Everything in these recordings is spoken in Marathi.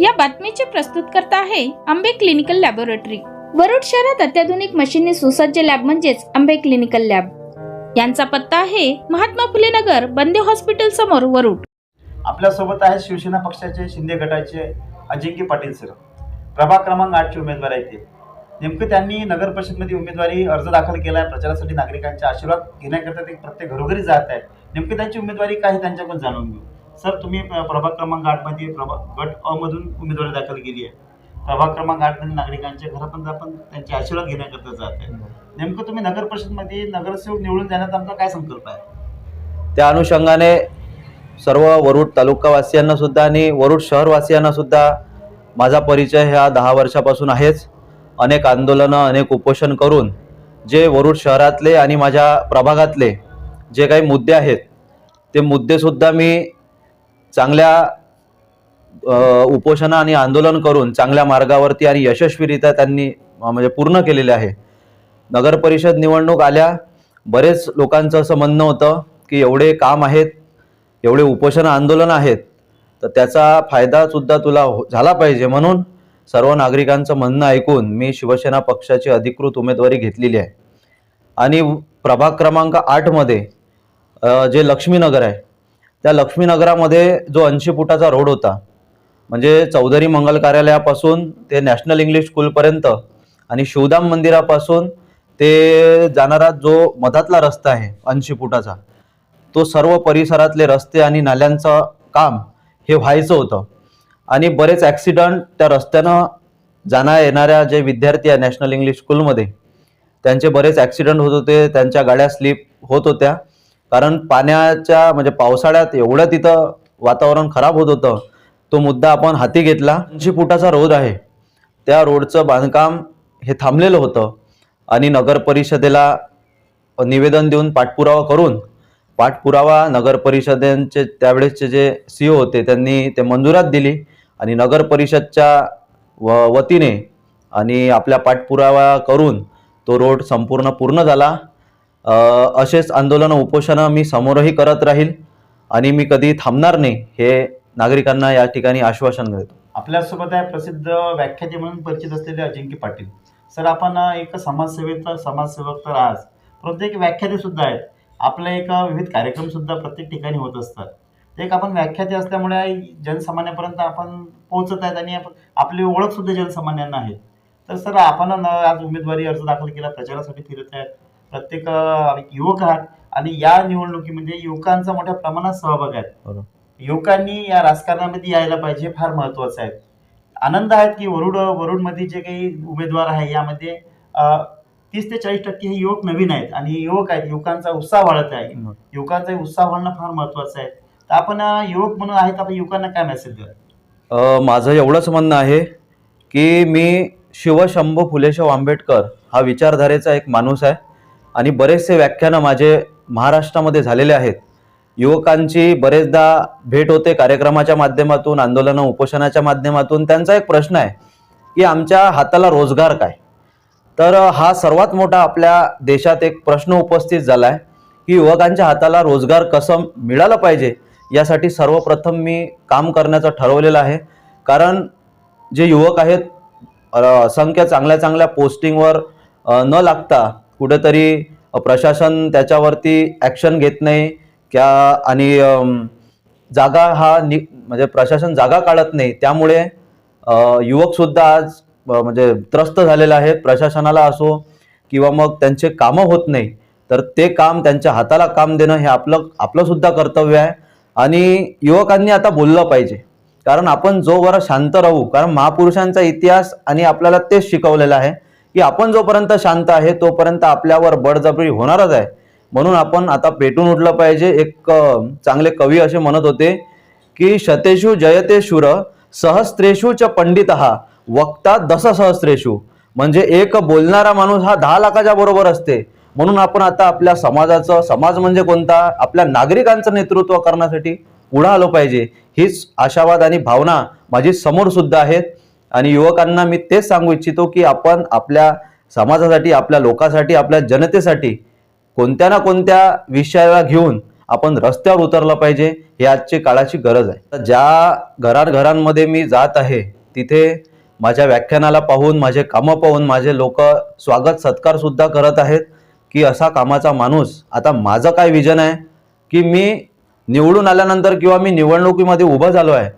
या बातमीचे प्रस्तुत करता आहे आंबे क्लिनिकल लॅबोरेटरी. वरुड शहरात अत्याधुनिक मशीनने सुसज्ज लॅब म्हणजेच आंबे क्लिनिकल लॅब. यांचा पत्ता आहे महात्मा फुले नगर बंदे हॉस्पिटल समोर वरुड. आपल्यासोबत आहे शिवसेना पक्षाचे शिंदे गटाचे अजिंक्य पाटील सर. प्रभाग क्रमांक आठचे उमेदवार आहेत ते. नेमकं त्यांनी नगर परिषदमध्ये उमेदवारी अर्ज दाखल केला आहे प्रचारासाठी नागरिकांचे आशीर्वाद घेण्याकरता ते प्रत्येक घरोघरी जात आहेत. नेमकी त्यांची उमेदवारी काय त्यांच्याकडून जाणून घेऊ. सर तुम्ही प्रभाग क्रमांक आठमध्ये प्रभाग गट अ मधून उमेदवारी दाखल केली आहे. प्रभाग क्रमांक आठमध्ये नागरिकांच्या घरापर्यंत आपण त्यांचे आशीर्वाद घेण्याकरता जात आहे. नेमकं तुम्ही नगर परिषदमध्ये नगरसेवक निवडून देण्याचा आमचा काय संकल्प आहे? त्या अनुषंगाने सर्व वरुड तालुकावासियांना सुद्धा आणि वरुड शहरवासियांना सुद्धा माझा परिचय ह्या दहा वर्षापासून आहेच. अनेक आंदोलनं अनेक उपोषण करून जे वरुड शहरातले आणि माझ्या प्रभागातले जे काही मुद्दे आहेत ते मुद्देसुद्धा मी चांगल्या उपोषणं आणि आंदोलन करून चांगल्या मार्गावरती आणि यशस्वीरित्या त्यांनी म्हणजे पूर्ण केलेले आहे. नगर परिषद निवडणूक आल्या बरेच लोकांचं असं म्हणणं होतं की एवढे काम आहेत एवढे उपोषण आंदोलन आहेत तर त्याचा फायदासुद्धा तुला हो- झाला पाहिजे म्हणून सर्व नागरिकांचं म्हणणं ऐकून मी शिवसेना पक्षाची अधिकृत उमेदवारी घेतलेली आहे. आणि प्रभाग क्रमांक आठमध्ये जे लक्ष्मीनगर आहे त्या लक्ष्मीनगरामध्ये जो ऐंशी फुटाचा रोड होता म्हणजे चौधरी मंगल कार्यालयापासून ते नॅशनल इंग्लिश स्कूलपर्यंत आणि शिवधाम मंदिरापासून ते जाणारा जो मधातला रस्ता आहे ऐंशी फुटाचा तो सर्व परिसरातले रस्ते आणि नाल्यांचं काम हे व्हायचं होतं. आणि बरेच ॲक्सिडंट त्या रस्त्यानं जाण्या येणाऱ्या जे विद्यार्थी आहे नॅशनल इंग्लिश स्कूलमध्ये त्यांचे बरेच ॲक्सिडंट होत होते त्यांच्या गाड्या स्लिप होत होत्या. कारण पाण्याच्या म्हणजे पावसाळ्यात एवढं तिथं वातावरण खराब होत होतं तो मुद्दा आपण हाती घेतला. ऐंशी फुटाचा रोड आहे. त्या रोडचं बांधकाम हे थांबलेलं होतं. आणि नगर परिषदेला निवेदन देऊन पाठपुरावा करून पाठपुरावा नगर परिषदेचे त्यावेळेसचे जे सी ओ होते त्यांनी ते मंजुरात दिली. आणि नगर परिषदच्या व वतीने आणि आपल्या पाठपुरावा करून तो रोड संपूर्ण पूर्ण झाला. असेच आंदोलनं उपोषणं मी समोरही करत राहील आणि मी कधी थांबणार नाही हे नागरिकांना या ठिकाणी आश्वासन देतो. आपल्यासोबत आहे प्रसिद्ध व्याख्याते म्हणून परिचित असलेले अजिंक्य पाटील. सर आपण एक समाजसेवेचा समाजसेवक तर आज परंतु एक व्याख्याते सुद्धा आहेत. आपले एक विविध कार्यक्रम सुद्धा प्रत्येक ठिकाणी होत असतात. एक आपण व्याख्याते असल्यामुळे जनसामान्यापर्यंत आपण पोहोचत आहेत आणि आपण आपली ओळख सुद्धा जनसामान्यांना आहे. तर सर आपण आज उमेदवारी अर्ज दाखल केला. प्रचारासाठी फिरत आहेत. प्रत्येक युवक आहात आणि या निवडणुकीमध्ये युवकांचा मोठ्या प्रमाणात सहभाग आहे. युवकांनी या राजकारणामध्ये यायला पाहिजे फार महत्वाचं आहे. आनंद आहे की वरुड वरुडमध्ये जे काही उमेदवार आहे यामध्ये तीस ते चाळीस टक्के हे युवक नवीन आहेत आणि युवक आहेत युवकांचा उत्साह वाढत आहे. युवकांचा उत्साह वाढणं फार महत्वाचं आहे. तर आपण युवक म्हणून आहेत आपण युवकांना काय मेसेज द्या माझं एवढंच म्हणणं आहे की मी शिवशंभू फुलेशाह आंबेडकर हा विचारधारेचा एक माणूस आहे. आणि बरेचसे व्याख्यानं माझे महाराष्ट्रामध्ये झालेले आहेत. युवकांची बरेचदा भेट होते कार्यक्रमाच्या माध्यमातून आंदोलनं उपोषणाच्या माध्यमातून. त्यांचा एक प्रश्न आहे की आमच्या हाताला रोजगार काय? तर हा सर्वात मोठा आपल्या देशात एक प्रश्न उपस्थित झाला आहे की युवकांच्या हाताला रोजगार कसं मिळालं पाहिजे? यासाठी सर्वप्रथम मी काम करण्याचं ठरवलेलं आहे. कारण जे युवक आहेत असंख्य चांगल्या चांगल्या पोस्टिंगवर न लागता कुठेतरी प्रशासन त्याच्यावरती ॲक्शन घेत नाही क्या आणि जागा हा नि म्हणजे प्रशासन जागा काढत नाही. त्यामुळे युवकसुद्धा आज म्हणजे त्रस्त झालेले आहेत. प्रशासनाला असो किंवा मग त्यांचे कामं होत नाही तर ते काम त्यांच्या हाताला काम देणं हे आपलं आपलंसुद्धा कर्तव्य आहे. आणि युवकांनी आता बोललं पाहिजे. कारण आपण जोवर शांत राहू कारण महापुरुषांचा इतिहास आणि आपल्याला तेच शिकवलेलं आहे. की आपण जोपर्यंत शांत आहे तोपर्यंत आपल्यावर बडजबरी होणारच आहे. म्हणून आपण आता पेटून उठलं पाहिजे. एक चांगले कवी असे म्हणत होते की शतेषु जयते शूर सहस्त्रेषु च पंडित हा वक्ता दस सहस्त्रेषु म्हणजे एक बोलणारा माणूस हा दहा लाखाच्या बरोबर असते. म्हणून आपण आता आपल्या समाजाचं समाज म्हणजे कोणता? आपल्या नागरिकांचं नेतृत्व करण्यासाठी पुढं आलो पाहिजे. हीच आशावाद आणि भावना माझी समोर सुद्धा आहेत. आणि युवकांना मी तेच सांगू इच्छितो की आपण आपल्या समाजासाठी आपल्या लोकांसाठी आपल्या जनतेसाठी कोणत्या ना कोणत्या विषयाला घेऊन आपण रस्त्यावर उतरलं पाहिजे हे आजची काळाची गरज आहे. तर ज्या घरांघरांमध्ये मी जात आहे तिथे माझ्या व्याख्यानाला पाहून माझे कामं पाहून माझे लोक स्वागत सत्कार सुद्धा करत आहेत की असा कामाचा माणूस आता माझं काय विजन आहे की मी निवडून आल्यानंतर किंवा मी निवडणुकीमध्ये उभं झालो आहे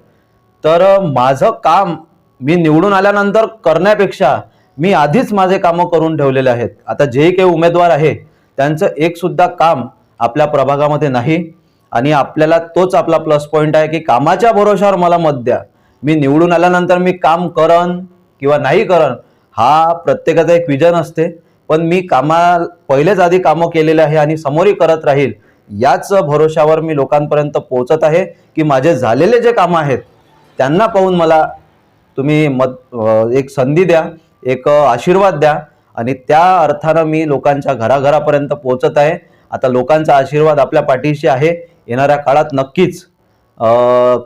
तर माझं काम मी निवडून आल्यानंतर करण्यापेक्षा मी आधीच माझे कामं करून ठेवलेले आहेत. आता जे काही उमेदवार आहे त्यांचं एक सुद्धा काम आपल्या प्रभागामध्ये नाही. आणि आपल्याला तोच आपला प्लस पॉईंट आहे की कामाच्या भरोशावर मला मत द्या. मी निवडून आल्यानंतर मी काम करन किंवा नाही करन हा प्रत्येकाचा एक विजन असते. पण मी कामा पहिलेच आधी कामं केलेले आहे आणि समोरही करत राहील याच भरोशावर मी लोकांपर्यंत पोहोचत आहे की माझे झालेले जे कामं आहेत त्यांना पाहून मला तुम्ही मत एक संधी द्या एक आशीर्वाद द्या आणि त्या अर्थानं मी लोकांच्या घराघरापर्यंत पोहोचत आहे. आता लोकांचा आशीर्वाद आपल्या पाठीशी आहे. येणाऱ्या काळात नक्कीच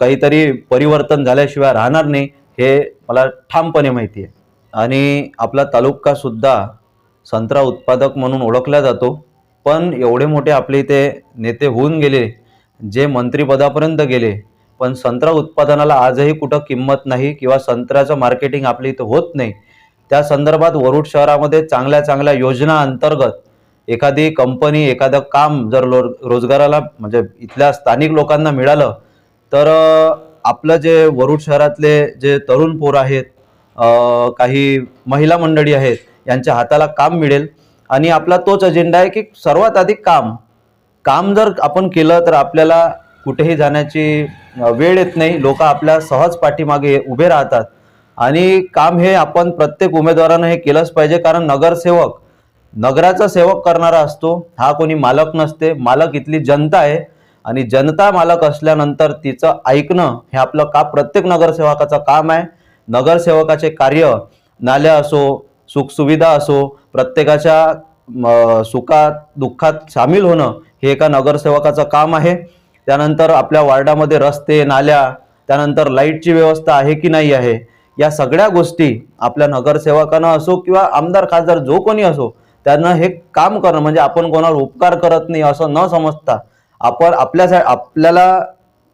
काहीतरी परिवर्तन झाल्याशिवाय राहणार नाही हे मला ठामपणे माहिती आहे. आणि आपला तालुकासुद्धा संत्रा उत्पादक म्हणून ओळखला जातो. पण एवढे मोठे आपले इथे नेते होऊन गेले जे मंत्रिपदापर्यंत गेले पण संत्रा उत्पादनाला आजही कुठं किंमत नाही किंवा संत्र्याचं मार्केटिंग आपल्या इथं होत नाही. त्या संदर्भात वरुड शहरामध्ये चांगल्या चांगल्या योजना अंतर्गत एखादी कंपनी एखादं काम जर लो रोजगाराला म्हणजे इथल्या स्थानिक लोकांना मिळालं तर आपलं जे वरुड शहरातले जे तरुण पोर आहेत काही महिला मंडळी आहेत यांच्या हाताला काम मिळेल. आणि आपला तोच अजेंडा आहे की सर्वात आधी काम काम जर आपण केलं तर आपल्याला कुठेही जाण्याची वेळ येत नाही. लोक आपल्या सहज पाठीमागे उभे राहतात. आणि काम हे आपण प्रत्येक उमेदवारानं हे केलंच पाहिजे. कारण नगरसेवक नगराचा सेवक करणारा असतो. हा कोणी मालक नसते. मालक इथली जनता आहे. आणि जनता मालक असल्यानंतर तिचं ऐकणं हे आपलं का प्रत्येक नगरसेवकाचं काम आहे. नगरसेवकाचे कार्य नाल्या असो सुखसुविधा असो प्रत्येकाच्या सुखात दुःखात सामील होणं हे एका नगरसेवकाचं काम आहे. त्यानंतर आपल्या वार्डामध्ये रस्ते नाल्या त्यानंतर लाईटची व्यवस्था आहे की नाही आहे या सगळ्या गोष्टी आपल्या नगरसेवकांना असो किंवा आमदार खासदार जो कोणी असो त्यांना हे काम करणं म्हणजे आपण कोणावर उपकार करत नाही असं न समजता आपण आपल्या आपल्याला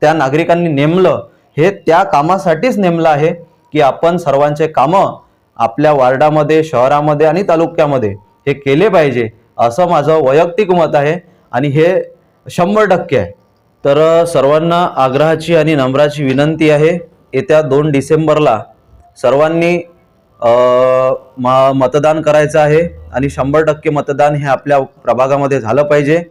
त्या नागरिकांनी नेमलं हे त्या कामासाठीच नेमलं आहे की आपण सर्वांचे कामं आपल्या वार्डामध्ये शहरामध्ये आणि तालुक्यामध्ये हे केले पाहिजे असं माझं वैयक्तिक मत आहे आणि हे शंभर टक्के आहे. तर सर्वांना आग्रहाची आणि नम्राची विनंती आहे येत्या दोन डिसेंबरला सर्वांनी म- मतदान करायचं आहे आणि शंभर टक्के मतदान हे आपल्या प्रभागामध्ये झालं पाहिजे.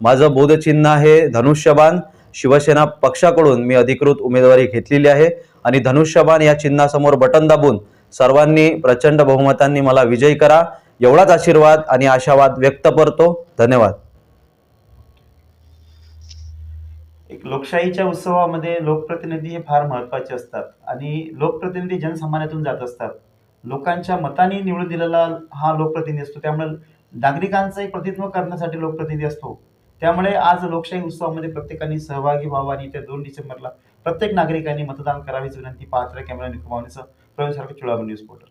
माझं बोधचिन्ह आहे धनुष्यबाण. शिवसेना पक्षाकडून मी अधिकृत उमेदवारी घेतलेली आहे आणि धनुष्यबाण या चिन्हासमोर बटन दाबून सर्वांनी प्रचंड बहुमतांनी मला विजयी करा. एवढाच आशीर्वाद आणि आशावाद व्यक्त करतो. धन्यवाद. एक लोकशाहीच्या उत्सवामध्ये लोकप्रतिनिधी हे फार महत्त्वाचे असतात आणि लोकप्रतिनिधी जनसामान्यातून जात असतात. लोकांच्या मताने निवडून दिलेला हा लोकप्रतिनिधी असतो. त्यामुळे नागरिकांचं एक प्रतिनिधित्व करण्यासाठी लोकप्रतिनिधी असतो. त्यामुळे आज लोकशाही उत्सवामध्ये प्रत्येकाने सहभागी व्हावं आणि त्या दोन डिसेंबरला प्रत्येक नागरिकांनी मतदान करावीच विनंती पात्र कॅमेरा निकुमावणीसह प्रवीण सारखं चुळामणी न्यूज पोर्टल.